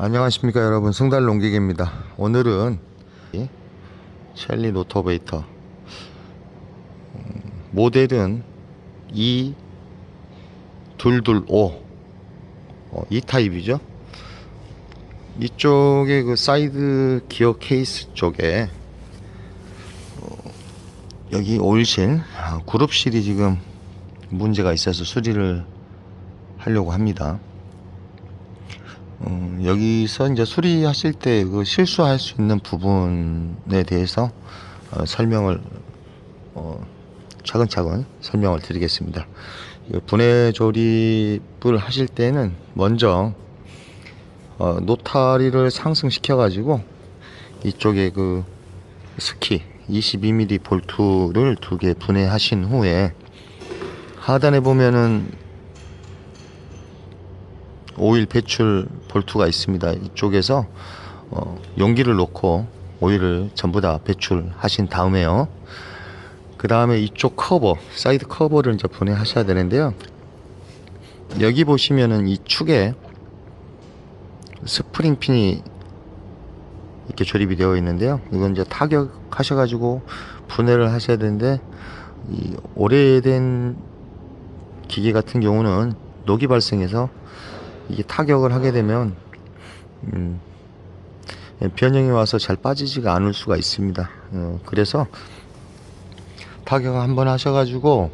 안녕하십니까 여러분. 승달 농기계입니다. 오늘은 이 셸리 노터베이터 음, 모델은 E 225 어, 이 타입이죠? 이쪽에 그 사이드 기어 케이스 쪽에 어, 여기 오일실 아, 그룹실이 지금 문제가 있어서 수리를 하려고 합니다 음, 여기서 이제 수리하실 때 그 실수할 수 있는 부분에 대해서 어, 설명을 어, 차근차근 설명을 드리겠습니다. 이 분해 조립을 하실 때는 먼저 어, 노타리를 상승시켜 가지고 이쪽에 그 스키 22mm 볼트를 두 개 분해하신 후에 하단에 보면은 오일 배출 볼트가 있습니다. 이쪽에서 어, 용기를 놓고 오일을 전부 다 배출하신 다음에요. 그 다음에 이쪽 커버, 사이드 커버를 이제 분해하셔야 되는데요. 여기 보시면은 이 축에 스프링 핀이 이렇게 조립이 되어 있는데요. 이건 이제 타격하셔가지고 분해를 하셔야 되는데 이 오래된 기계 같은 경우는 녹이 발생해서 이게 타격을 하게 되면 음, 변형이 와서 잘 빠지지가 않을 수가 있습니다. 어, 그래서 타격을 한번 하셔가지고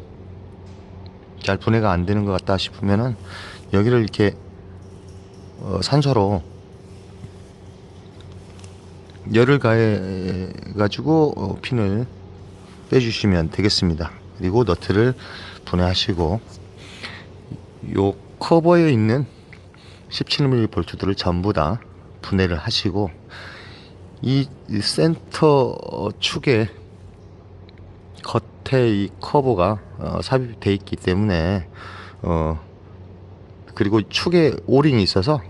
잘 분해가 안 되는 것 같다 싶으면은 여기를 이렇게 어, 산소로 열을 가해 가지고 어, 핀을 빼주시면 되겠습니다. 그리고 너트를 분해하시고 요 커버에 있는 17mm 볼트들을 전부 다 분해를 하시고 이 센터 축에 겉에 이 커버가 어, 삽입되어 있기 때문에 어 그리고 축에 오링이 있어서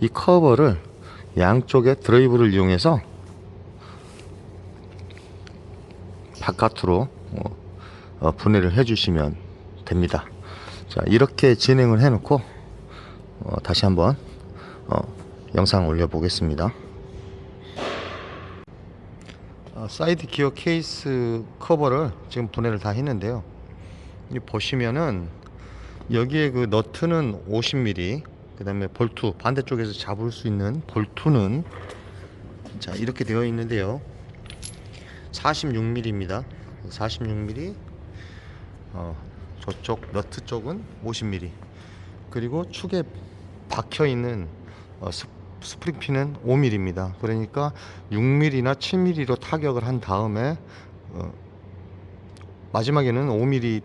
이 커버를 양쪽에 드라이브를 이용해서 바깥으로 어, 어, 분해를 해주시면 됩니다. 자 이렇게 진행을 해놓고 어, 다시 한번 어, 영상 올려보겠습니다. 어, 사이드 기어 케이스 커버를 지금 분해를 다 했는데요. 이 보시면은 여기에 그 너트는 50mm, 그 다음에 볼트 반대쪽에서 잡을 수 있는 볼트는 자 이렇게 되어 있는데요. 46mm입니다. 46mm. 어, 저쪽 너트 쪽은 50mm. 그리고 축에 박혀 있는 어, 스, 스프링 핀은 5mm입니다. 그러니까 6mm나 7mm로 타격을 한 다음에 어, 마지막에는 5mm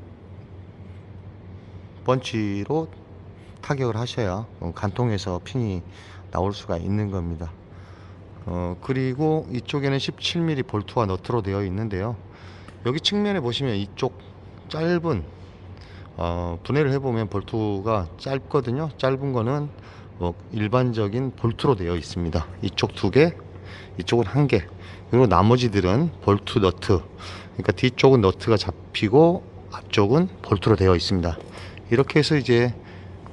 번치로 타격을 하셔야 어, 간통에서 핀이 나올 수가 있는 겁니다. 어, 그리고 이쪽에는 17mm 볼트와 너트로 되어 있는데요. 여기 측면에 보시면 이쪽 짧은 어, 분해를 해보면 볼트가 짧거든요. 짧은 거는 뭐 일반적인 볼트로 되어 있습니다. 이쪽 두 개, 이쪽은 한 개. 그리고 나머지들은 볼트 너트. 그러니까 뒤쪽은 너트가 잡히고 앞쪽은 볼트로 되어 있습니다. 이렇게 해서 이제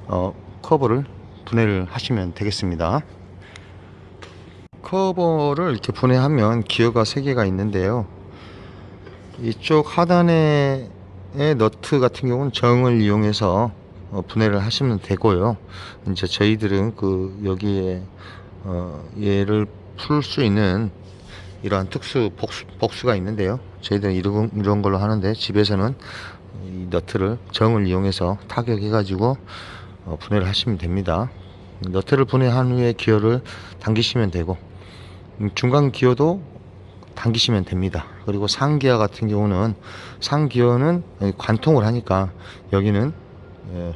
어, 커버를 분해를 하시면 되겠습니다. 커버를 이렇게 분해하면 기어가 세 개가 있는데요. 이쪽 하단에 너트 같은 경우는 정을 이용해서 어, 분해를 하시면 되고요. 이제 저희들은 그 여기에 어, 얘를 풀 수 있는 이러한 특수 복수, 복수가 있는데요. 저희들은 이런, 이런 걸로 하는데 집에서는 이 너트를 정을 이용해서 타격해 가지고 어, 분해를 하시면 됩니다. 너트를 분해한 후에 기어를 당기시면 되고 음, 중간 기어도 당기시면 됩니다. 그리고 상기어 같은 경우는 상기어는 관통을 하니까 여기는 예,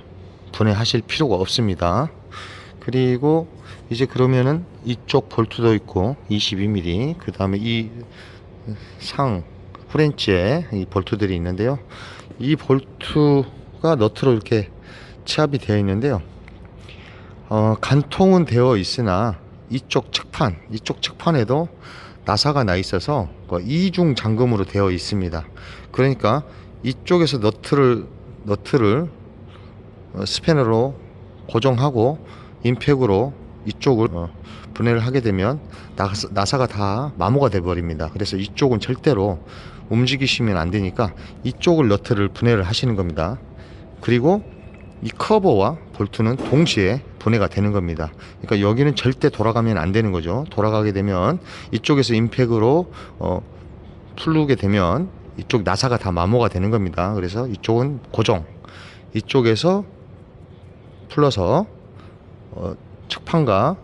분해하실 필요가 없습니다. 그리고 이제 그러면은 이쪽 볼트도 있고 22mm 그 다음에 이상 프렌치에 이 볼트들이 있는데요. 이 볼트가 너트로 이렇게 치압이 되어 있는데요. 어, 간통은 되어 있으나 이쪽 측판, 이쪽 측판에도 나사가 나 있어서 그 이중 잠금으로 되어 있습니다. 그러니까 이쪽에서 너트를 너트를 어, 스패너로 고정하고 임팩으로 이쪽을 어, 분해를 하게 되면 나사, 나사 가 다 마모가 돼 버립니다. 그래서 이쪽은 절대로 움직이시면 안 되니까 이쪽을 너트를 분해를 하시는 겁니다. 그리고 이 커버와 볼트는 동시에 분해가 되는 겁니다. 그러니까 여기는 절대 돌아가면 안 되는 거죠. 돌아가게 되면 이쪽에서 임팩으로 어, 풀르게 되면 이쪽 나사가 다 마모가 되는 겁니다. 그래서 이쪽은 고정, 이쪽에서 풀러서 어, 측판과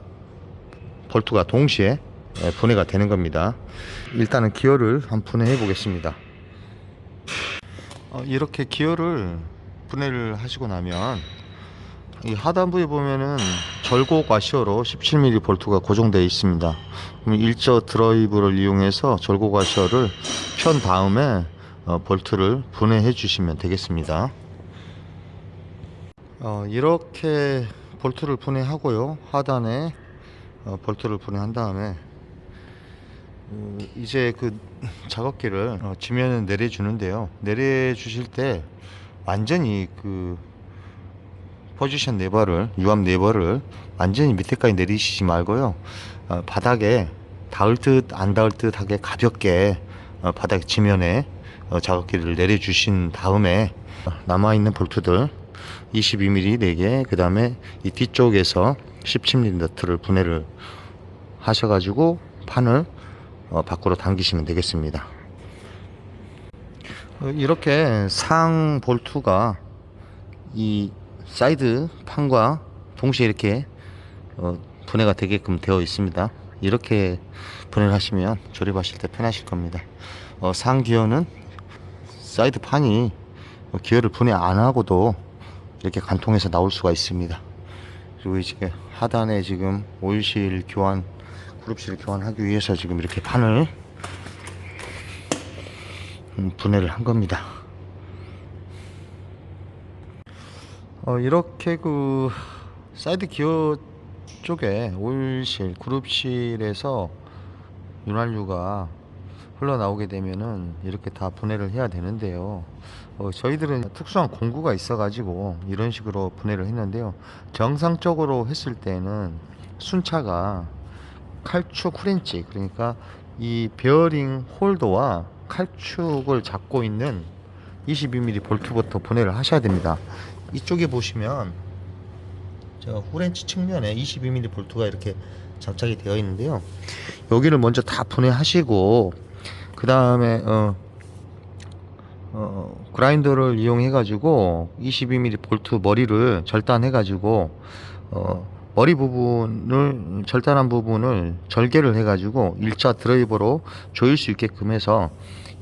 볼트가 동시에 예, 분해가 되는 겁니다. 일단은 기어를 한 분해해 보겠습니다. 어, 이렇게 기어를 분해를 하시고 나면 이 하단부에 보면은 절곡 와시어로 17mm 볼트가 고정되어 있습니다. 일저 드라이브를 이용해서 절곡 와시어를 편 다음에 어, 볼트를 분해해 주시면 되겠습니다. 어, 이렇게 볼트를 분해하고요. 하단에 어, 볼트를 분해한 다음에 어, 이제 그 작업기를 어, 지면에 내려주는데요. 내려주실 때 완전히 그 포지션 네버를 유압 네버를 완전히 밑에까지 내리시지 말고요. 어, 바닥에 닿을 듯 안 닿을 듯 하게 가볍게 어, 바닥 지면에 어, 작업기를 내려주신 다음에 남아 있는 볼트들 22mm 4개 그 다음에 이 뒤쪽에서 17mm 너트를 분해를 하셔가지고 판을 어, 밖으로 당기시면 되겠습니다. 어, 이렇게 상 볼트가 이 사이드 판과 동시에 이렇게 어, 분해가 되게끔 되어 있습니다. 이렇게 분해를 하시면 조립하실 때 편하실 겁니다. 어, 상 기어는 사이드 판이 어, 기어를 분해 안 하고도 이렇게 관통해서 나올 수가 있습니다. 그리고 이제 하단에 지금 오일실 교환, 그룹실 교환하기 위해서 지금 이렇게 판을 음, 분해를 한 겁니다. 어, 이렇게 그 사이드 기어 쪽에 오일실, 그룹실에서 윤활유가 흘러나오게 되면은 이렇게 다 분해를 해야 되는데요. 어, 저희들은 특수한 공구가 있어 가지고 이런 식으로 분해를 했는데요. 정상적으로 했을 때는 순차가 칼축 후렌치 그러니까 이 베어링 홀더와 칼축을 잡고 있는 22mm 볼트부터 분해를 하셔야 됩니다. 이쪽에 보시면 저 후렌치 측면에 22mm 볼트가 이렇게 장착이 되어 있는데요. 여기를 먼저 다 분해하시고 그 다음에 어, 어, 그라인더를 이용해 가지고 22mm 볼트 머리를 절단해 가지고 어, 머리 부분을 절단한 부분을 절개를 해 가지고 일자 드라이버로 조일 수 있게끔 해서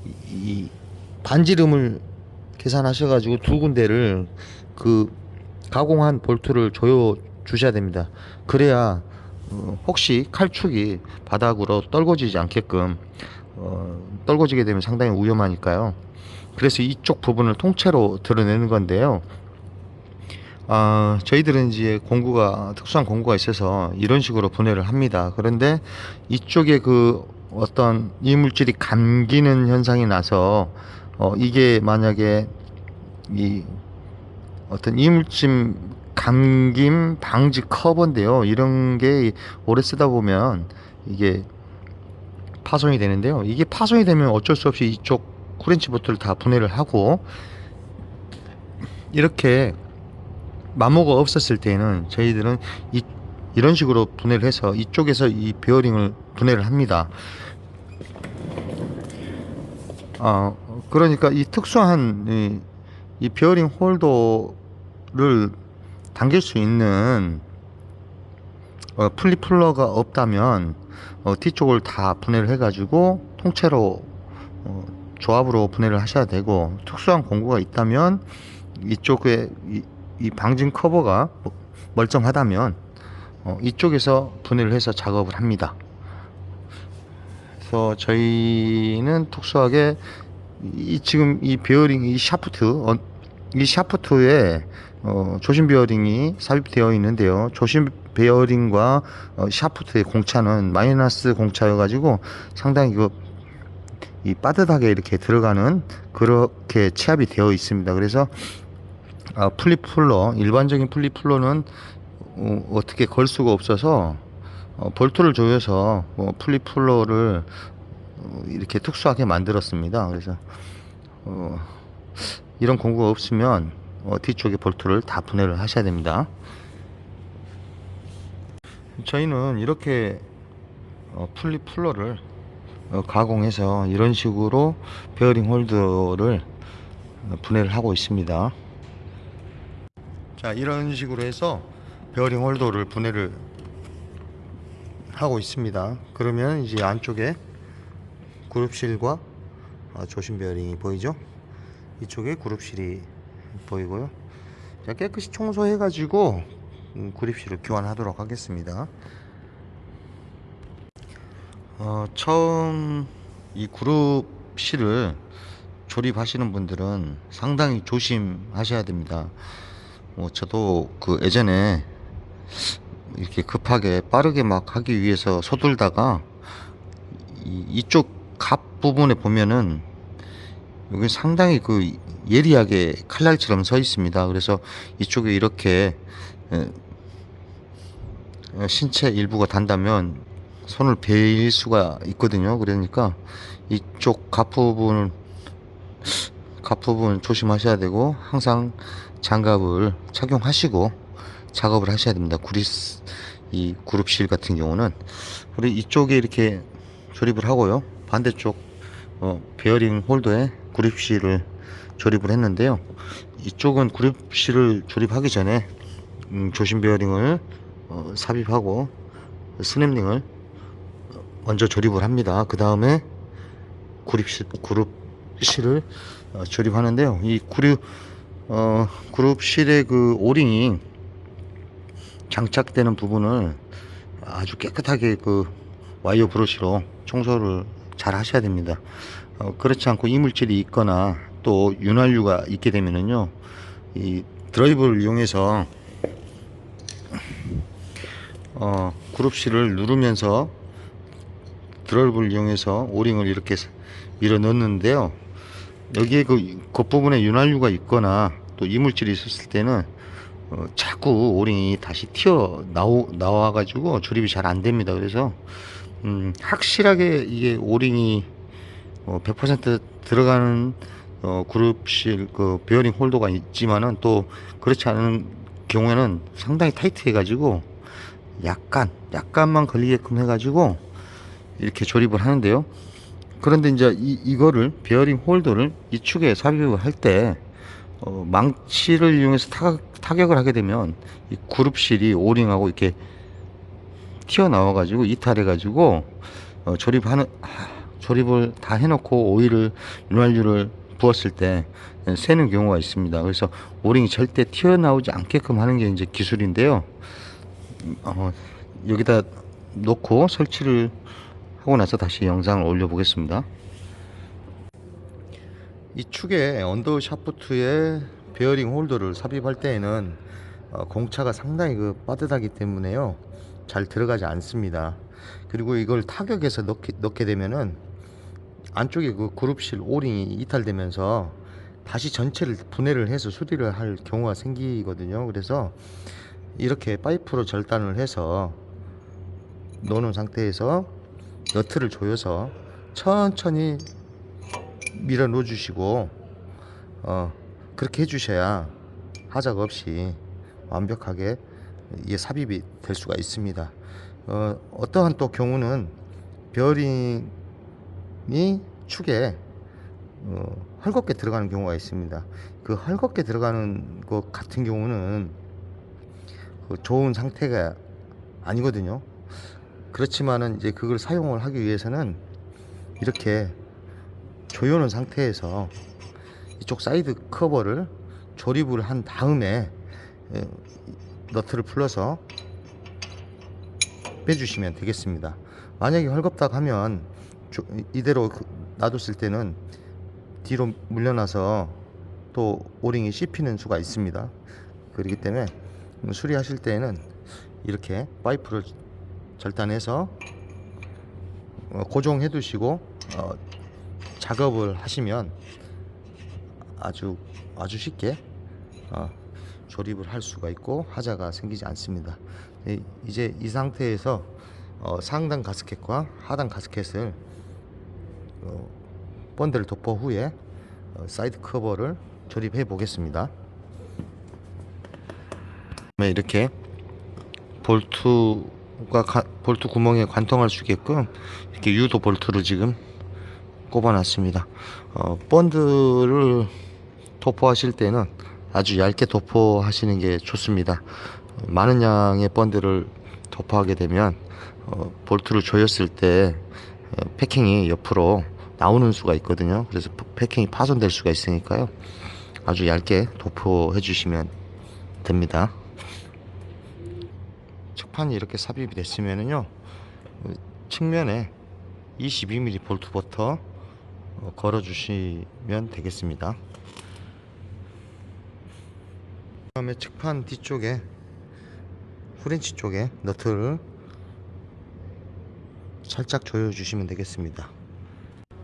이, 이 반지름을 계산하셔 가지고 두 군데를 그 가공한 볼트를 조여 주셔야 됩니다. 그래야 어, 혹시 칼축이 바닥으로 떨궈지지 않게끔 어, 떨궈지게 되면 상당히 위험하니까요. 그래서 이쪽 부분을 통째로 드러내는 건데요. 아, 저희들은 이제 공구가 특수한 공구가 있어서 이런 식으로 분해를 합니다. 그런데 이쪽에 그 어떤 이물질이 감기는 현상이 나서 어, 이게 만약에 이 어떤 이물질 감김 방지 커버인데요. 이런 게 오래 쓰다 보면 이게 파손이 되는데요. 이게 파손이 되면 어쩔 수 없이 이쪽 쿠렌치 보트를 다 분해를 하고 이렇게 마모가 없었을 때는 저희들은 이, 이런 식으로 분해를 해서 이쪽에서 이 베어링을 분해를 합니다. 아, 그러니까 이 특수한 이, 이 베어링 홀더를 당길 수 있는 어, 플리플러가 없다면 어, 뒤쪽을 다 분해를 해가지고 통째로 어, 조합으로 분해를 하셔야 되고 특수한 공구가 있다면 이쪽에 이, 이 방진 커버가 멀쩡하다면 어, 이쪽에서 분해를 해서 작업을 합니다. 그래서 저희는 특수하게 이 지금 이 베어링 이 샤프트 어, 이 샤프트에 어, 조심 베어링이 삽입되어 있는데요. 조심 베어링과 어, 샤프트의 공차는 마이너스 공차여 가지고 상당히 그 이 빠듯하게 이렇게 들어가는 그렇게 체압이 되어 있습니다. 그래서 아, 플립 풀러 일반적인 플립 풀러는 어, 떻게걸 수가 없어서 어, 볼트를 조여서 뭐 플립플러를 어, 이렇게 특수하게 만들었습니다. 그래서 어, 이런 공구가 없으면 어, 뒤쪽에 볼트를 다 분해를 하셔야 됩니다. 저희는 이렇게 어, 플립플러를 어, 가공해서 이런 식으로 베어링 홀더를 어, 분해를 하고 있습니다. 자 이런 식으로 해서 베어링 홀더를 분해를 하고 있습니다. 그러면 이제 안쪽에 그룹실과 어, 조심 베어링이 보이죠? 이쪽에 그룹실이 보이고요. 자, 깨끗이 청소해 가지고 음, 그립실을 교환하도록 하겠습니다. 어, 처음 이 그룹실을 조립하시는 분들은 상당히 조심하셔야 됩니다. 뭐 저도 그 예전에 이렇게 급하게 빠르게 막 하기 위해서 서둘다가 이, 이쪽 갑 부분에 보면은 여기 상당히 그 예리하게 칼날처럼 서 있습니다. 그래서 이쪽에 이렇게 신체 일부가 단다면 손을 베일 수가 있거든요. 그러니까 이쪽 갑 부분을 갑 부분 조심하셔야 되고 항상 장갑을 착용하시고 작업을 하셔야 됩니다. 구리스 이 그룹실 같은 경우는 우리 이쪽에 이렇게 조립을 하고요. 반대쪽 어, 베어링 홀더에 그립실을 조립을 했는데요. 이쪽은 그립실을 조립하기 전에 음, 조심 베어링을 어, 삽입하고 스냅링을 먼저 조립을 합니다. 그 다음에 그룹실, 그룹실을 어, 조립하는데요. 이 그룹 어, 그룹 실의 그 오링이 장착되는 부분을 아주 깨끗하게 그 와이어 브러쉬로 청소를 잘 하셔야 됩니다. 어, 그렇지 않고 이물질이 있거나 또 윤활유가 있게 되면은요, 이 드라이브를 이용해서 어, 그룹 실을 누르면서 드라이브를 이용해서 오링을 이렇게 밀어 넣는데요. 여기에 그 겉부분에 윤활유가 있거나 또 이물질이 있었을 때는 어, 자꾸 오링이 다시 튀어 나오, 나와 가지고 조립이 잘 안 됩니다. 그래서 음, 확실하게 이게 오링이 어, 100% 들어가는 어, 그룹실 그 베어링 홀더가 있지만은 또 그렇지 않은 경우에는 상당히 타이트해 가지고 약간 약간만 걸리게끔 해 가지고 이렇게 조립을 하는데요. 그런데 이제 이, 이거를 베어링 홀더를 이 축에 삽입을 할때 어, 망치를 이용해서 타격, 타격을 하게 되면 이 그룹실이 오링하고 이렇게 튀어나와 가지고 이탈해 가지고 어, 조립하는 하, 조립을 다 해놓고 오일을 윤활유를 부었을 때 새는 경우가 있습니다. 그래서 오링이 절대 튀어나오지 않게끔 하는 게 이제 기술인데요. 어, 여기다 놓고 설치를 하고 나서 다시 영상을 올려보겠습니다. 이 축에 언더 샤프트에 베어링 홀더를 삽입할 때에는 어, 공차가 상당히 그 빠듯하기 때문에요. 잘 들어가지 않습니다. 그리고 이걸 타격해서 넣게, 넣게 되면은 안쪽에 그 그룹실 오링이 이탈되면서 다시 전체를 분해를 해서 수리를 할 경우가 생기거든요. 그래서 이렇게 파이프로 절단을 해서 넣는 상태에서 너트를 조여서 천천히 밀어 넣어 주시고 어 그렇게 해 주셔야 하작 없이 완벽하게 이게 삽입이 될 수가 있습니다. 어, 어떠한 또 경우는 베어링이 축에 어, 헐겁게 들어가는 경우가 있습니다. 그 헐겁게 들어가는 것 같은 경우는 그 좋은 상태가 아니거든요. 그렇지만은 이제 그걸 사용을 하기 위해서는 이렇게 조여놓은 상태에서 이쪽 사이드 커버를 조립을 한 다음에 예, 너트를 풀러서 빼주시면 되겠습니다. 만약에 헐겁다 하면 조- 이대로 그- 놔뒀을 때는 뒤로 물려나서 또 오링이 씹히는 수가 있습니다. 그렇기 때문에 수리하실 때는 이렇게 파이프를 절단해서 어, 고정해 두시고 어, 작업을 하시면 아주 아주 쉽게 어, 조립을 할 수가 있고 하자가 생기지 않습니다. 이- 이제 이 상태에서 어, 상단 가스켓과 하단 가스켓을 어, 본드를 도포 후에 어, 사이드 커버를 조립해 보겠습니다. 네, 이렇게 볼트 가 가- 볼트 구멍에 관통할 수 있게끔 이렇게 유도 볼트를 지금 꼽아놨습니다. 어, 본드를 도포하실 때는 아주 얇게 도포하시는 게 좋습니다. 어, 많은 양의 본드를 도포하게 되면 어, 볼트를 조였을 때 어, 패킹이 옆으로 나오는 수가 있거든요. 그래서 패킹이 파손될 수가 있으니까요. 아주 얇게 도포해 주시면 됩니다. 측판이 이렇게 삽입이 됐으면은요 어, 측면에 22mm 볼트부터 어, 걸어 주시면 되겠습니다. 다음에 측판 뒤쪽에 후렌치 쪽에 너트를 살짝 조여 주시면 되겠습니다.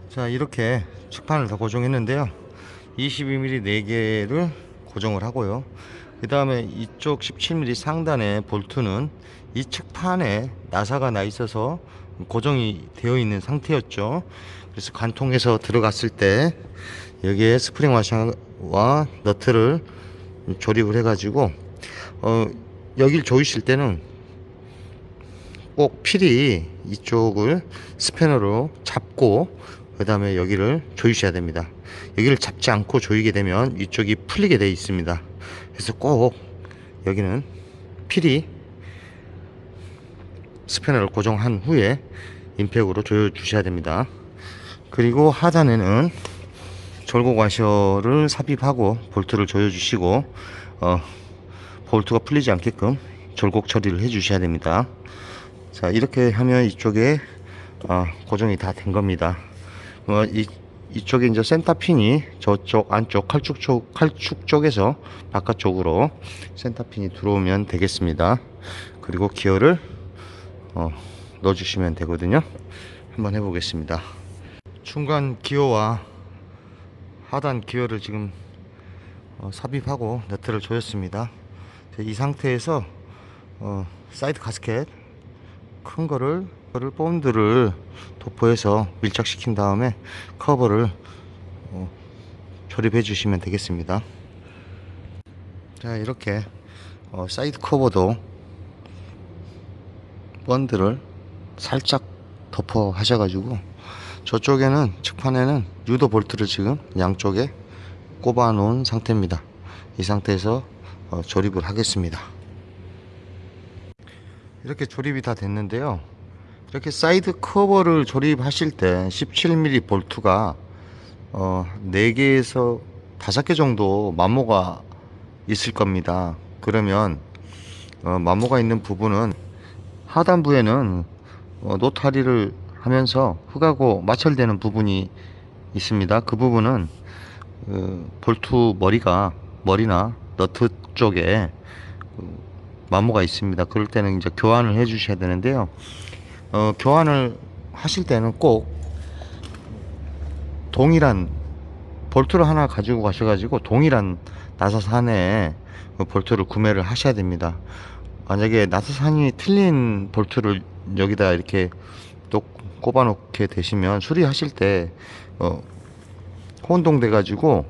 자 이렇게 측판을 다 고정했는데요 22mm 4개를 고정을 하고요 그 다음에 이쪽 17mm 상단의 볼트는 이 측판에 나사가 나 있어서 고정이 되어 있는 상태였죠. 그래서 관통해서 들어갔을 때 여기에 스프링 와셔와 너트를 조립을 해 가지고 어 여길 조이실 때는 꼭 필히 이쪽을 스패너로 잡고 그 다음에 여기를 조이셔야 됩니다. 여기를 잡지 않고 조이게 되면 이쪽이 풀리게 되어 있습니다 그래서 꼭 여기는 필히 스패너를 고정한 후에 임팩으로 조여 주셔야 됩니다. 그리고 하단에는 절곡 와셔를 삽입하고 볼트를 조여 주시고 어, 볼트가 풀리지 않게끔 절곡 처리를 해 주셔야 됩니다. 자 이렇게 하면 이쪽에 어, 고정이 다 된 겁니다. 어, 이, 이쪽에 이제 센터핀이 저쪽 안쪽 칼축 쪽 칼축 쪽에서 바깥쪽으로 센터핀이 들어오면 되겠습니다. 그리고 기어를 어, 넣어 주시면 되거든요. 한번 해보겠습니다. 중간 기어와 하단 기어를 지금 어, 삽입하고 너트를 조였습니다. 이 상태에서 어, 사이드 가스켓 큰 거를 거를 본드를 도포해서 밀착시킨 다음에 커버를 어, 조립해 주시면 되겠습니다. 자 이렇게 어, 사이드 커버도 본드를 살짝 덮어 하셔가지고 저쪽에는 측판에는 유도 볼트를 지금 양쪽에 꼽아 놓은 상태입니다. 이 상태에서 어, 조립을 하겠습니다. 이렇게 조립이 다 됐는데요 이렇게 사이드 커버를 조립하실 때 17mm 볼트가 어, 4개에서 5개 정도 마모가 있을 겁니다 그러면 어, 마모가 있는 부분은 하단부에는 어, 노타리를 하면서 흙하고 마찰되는 부분이 있습니다 그 부분은 그 볼트 머리가 머리나 너트 쪽에 그 마모가 있습니다. 그럴 때는 이제 교환을 해 주셔야 되는데요. 어, 교환을 하실 때는 꼭 동일한 볼트를 하나 가지고 가셔가지고 동일한 나사산에 그 볼트를 구매를 하셔야 됩니다. 만약에 나사산이 틀린 볼트를 여기다 이렇게 또 꼽아 놓게 되시면 수리하실 때 어, 혼동돼 가지고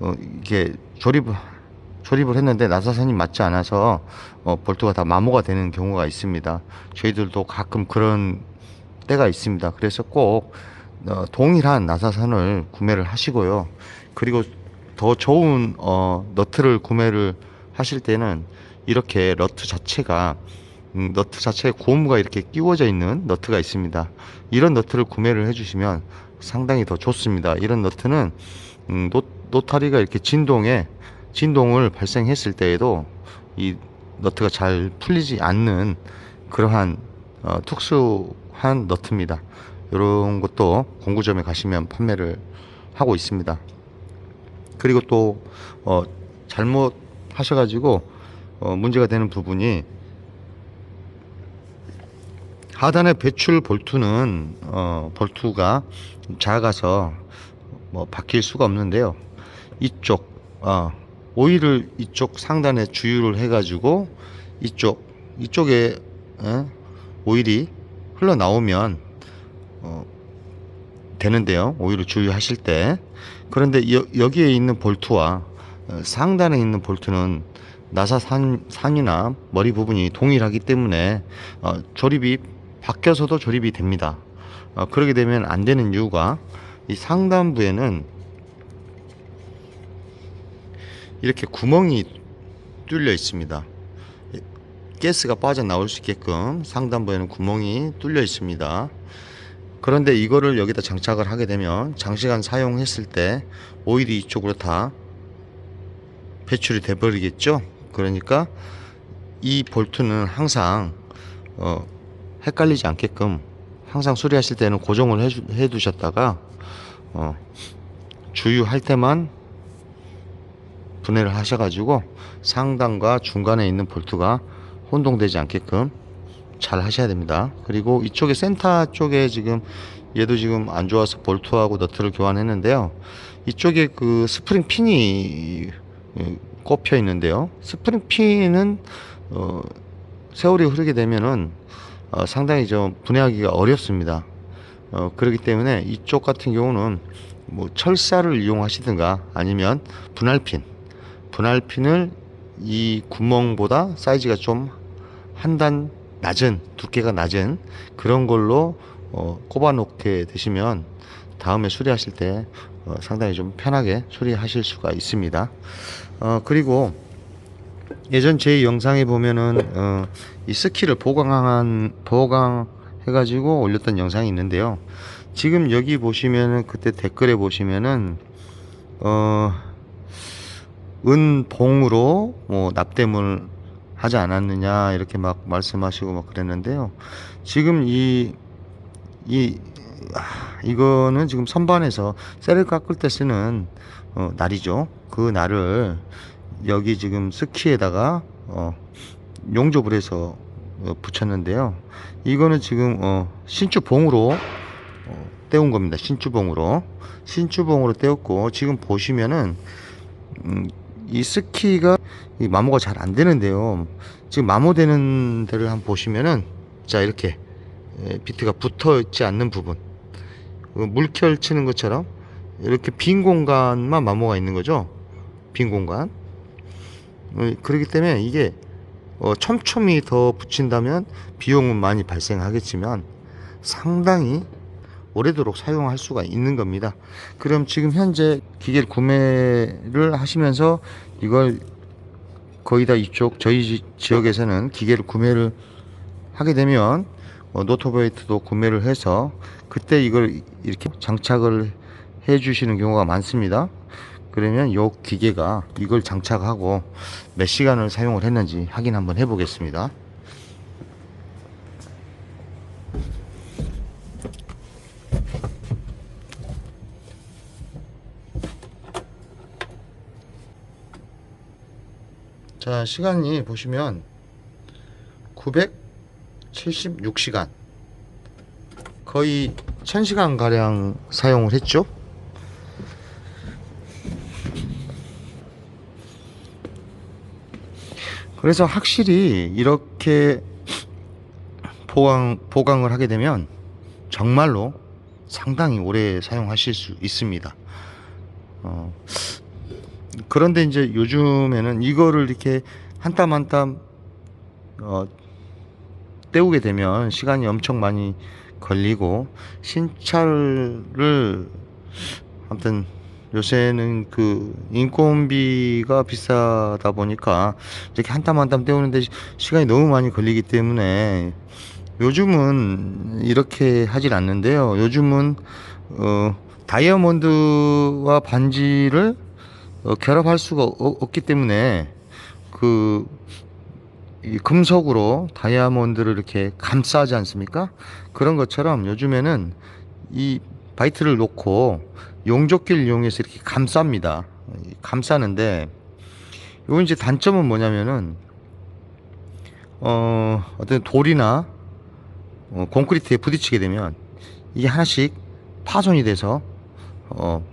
어, 이게 조립 조립을 했는데 나사선이 맞지 않아서 어, 볼트가 다 마모가 되는 경우가 있습니다. 저희들도 가끔 그런 때가 있습니다. 그래서 꼭 어, 동일한 나사선을 구매를 하시고요. 그리고 더 좋은 어, 너트를 구매를 하실 때는 이렇게 너트 자체가 음, 너트 자체에 고무가 이렇게 끼워져 있는 너트가 있습니다. 이런 너트를 구매를 해주시면 상당히 더 좋습니다. 이런 너트는 음, 노, 노타리가 이렇게 진동에 진동을 발생했을 때에도 이 너트가 잘 풀리지 않는 그러한 어, 특수한 너트입니다. 이런 것도 공구점에 가시면 판매를 하고 있습니다. 그리고 또 어, 잘못 하셔가지고 어, 문제가 되는 부분이 하단의 배출 볼트는 어, 볼트가 작아서 뭐 바뀔 수가 없는데요. 이쪽 어, 오일을 이쪽 상단에 주유를 해가지고 이쪽 이쪽에 어, 오일이 흘러나오면 어, 되는데요. 오일을 주유하실 때 그런데 여, 여기에 있는 볼트와 어, 상단에 있는 볼트는 나사 산, 산이나 머리 부분이 동일하기 때문에 어, 조립이 바뀌어서도 조립이 됩니다. 어, 그러게 되면 안 되는 이유가 이 상단부에는 이렇게 구멍이 뚫려 있습니다. 가스가 빠져나올 수 있게끔 상단부에는 구멍이 뚫려 있습니다. 그런데 이거를 여기다 장착을 하게 되면 장시간 사용했을 때 오일이 이쪽으로 다 배출이 돼 버리겠죠. 그러니까 이 볼트는 항상 어, 헷갈리지 않게끔 항상 수리하실 때는 고정을 해 두셨다가 어, 주유할 때만 분해를 하셔가지고 상단과 중간에 있는 볼트가 혼동되지 않게끔 잘 하셔야 됩니다. 그리고 이쪽에 센터 쪽에 지금 얘도 지금 안 좋아서 볼트하고 너트를 교환했는데요. 이쪽에 그 스프링 핀이 예, 꼽혀 있는데요. 스프링 핀은 어, 세월이 흐르게 되면은 어, 상당히 좀 분해하기가 어렵습니다. 어, 그렇기 때문에 이쪽 같은 경우는 뭐 철사를 이용하시든가 아니면 분할핀 분할핀을 이 구멍보다 사이즈가 좀 한 단 낮은 두께가 낮은 그런 걸로 어, 꼽아 놓게 되시면 다음에 수리하실 때 어, 상당히 좀 편하게 수리하실 수가 있습니다. 어, 그리고 예전 제 영상에 보면은 어, 이 스키를 보강한 보강 해 가지고 올렸던 영상이 있는데요. 지금 여기 보시면은 그때 댓글에 보시면은 어 은봉으로 뭐 납땜을 하지 않았느냐 이렇게 막 말씀하시고 막 그랬는데요. 지금 이, 이, 아, 이거는 지금 선반에서 쇠를 깎을 때 쓰는 어, 날이죠. 그 날을 여기 지금 스키에다가 어, 용접을 해서 어, 붙였는데요. 이거는 지금 어, 신주봉으로 어, 떼운 겁니다. 신주봉으로 신주봉으로 떼었고 지금 보시면은 음, 이 스키가 이 마모가 잘 안 되는데요. 지금 마모되는 데를 한번 보시면은 자 이렇게 예, 비트가 붙어 있지 않는 부분 그 물결 치는 것처럼 이렇게 빈 공간만 마모가 있는 거죠. 빈 공간. 어, 그렇기 때문에 이게 어, 촘촘히 더 붙인다면 비용은 많이 발생하겠지만 상당히 오래도록 사용할 수가 있는 겁니다. 그럼 지금 현재 기계를 구매를 하시면서 이걸 거의 다 이쪽 저희 지- 지역에서는 기계를 구매를 하게 되면 어, 노토베이트도 구매를 해서 그때 이걸 이렇게 장착을 해 주시는 경우가 많습니다. 그러면 요 기계가 이걸 장착하고 몇 시간을 사용을 했는지 확인 한번 해 보겠습니다. 자, 시간이 보시면 976시간. 거의 1000시간 가량 사용을 했죠. 그래서 확실히 이렇게 보강, 보강을 하게 되면 정말로 상당히 오래 사용하실 수 있습니다. 어, 그런데 이제 요즘에는 이거를 이렇게 한 땀 한땀 어, 때우게 되면 시간이 엄청 많이 걸리고 신차를 아무튼 요새는 그 인건비가 비싸다 보니까 이렇게 한 땀 한 땀 때우는데 시- 시간이 너무 많이 걸리기 때문에 요즘은 이렇게 하질 않는데요. 요즘은 어, 다이아몬드와 반지를 어, 결합할 수가 어- 없기 때문에 그이 금속으로 다이아몬드를 이렇게 감싸지 않습니까? 그런 것처럼 요즘에는 이 바이트를 놓고 용접기를 이용해서 이렇게 감쌉니다. 이 감싸는데 요 이제 단점은 뭐냐면은 어 어떤 돌이나 어, 콘크리트에 부딪히게 되면 이게 하나씩 파손이 돼서 어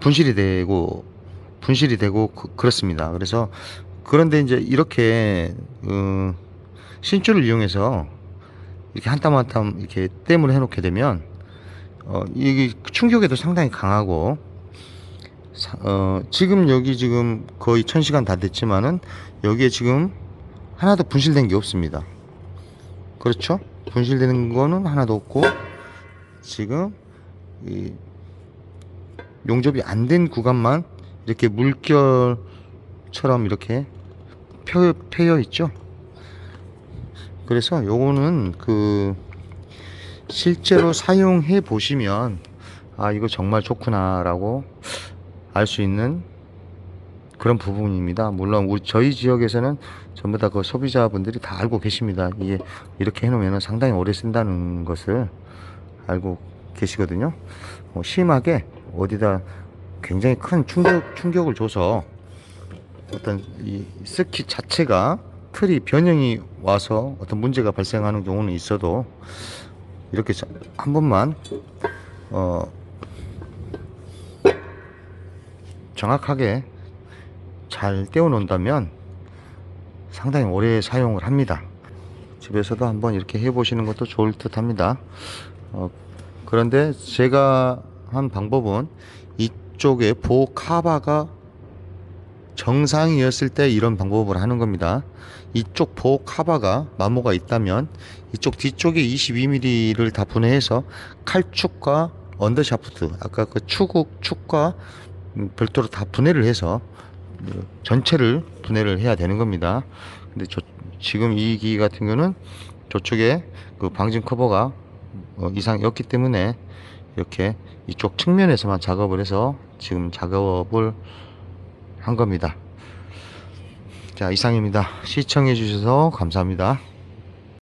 분실이 되고 분실이 되고 그, 그렇습니다. 그래서 그런데 이제 이렇게 어, 신줄을 이용해서 이렇게 한 땀 한 땀 이렇게 댐을 해놓게 되면 어, 이게 충격에도 상당히 강하고 사- 어, 지금 여기 지금 거의 천 시간 다 됐지만은 여기에 지금 하나도 분실된 게 없습니다. 그렇죠? 분실되는 거는 하나도 없고 지금 이 용접이 안 된 구간만 이렇게 물결처럼 이렇게 펴, 펴여 있죠. 그래서 요거는 그 실제로 사용해 보시면 아 이거 정말 좋구나 라고 알 수 있는 그런 부분입니다. 물론 우리 저희 지역에서는 전부 다 그 소비자분들이 다 알고 계십니다. 이게 이렇게 해놓으면 상당히 오래 쓴다는 것을 알고 계시거든요. 어, 심하게 어디다 굉장히 큰 충격 충격을 줘서 어떤 이 스키 자체가 틀이 변형이 와서 어떤 문제가 발생하는 경우는 있어도 이렇게 자- 한 번만 어 정확하게 잘 떼어 놓는다면 상당히 오래 사용을 합니다. 집에서도 한번 이렇게 해 보시는 것도 좋을 듯 합니다. 어, 그런데 제가 한 방법은 이 쪽에 보호 카바가 정상이었을 때 이런 방법을 하는 겁니다. 이쪽 보호 카바가 마모가 있다면 이쪽 뒤쪽에 22mm를 다 분해해서 칼축과 언더샤프트 아까 그 추국 축과 음, 별도로 다 분해를 해서 어, 전체를 분해를 해야 되는 겁니다. 근데 저, 지금 이 기기 같은 경우는 저쪽에 그 방진 커버가 어, 이상이었기 때문에 이렇게 이쪽 측면에서만 작업을 해서 지금 작업을 한 겁니다. 자, 이상입니다. 시청해 주셔서 감사합니다.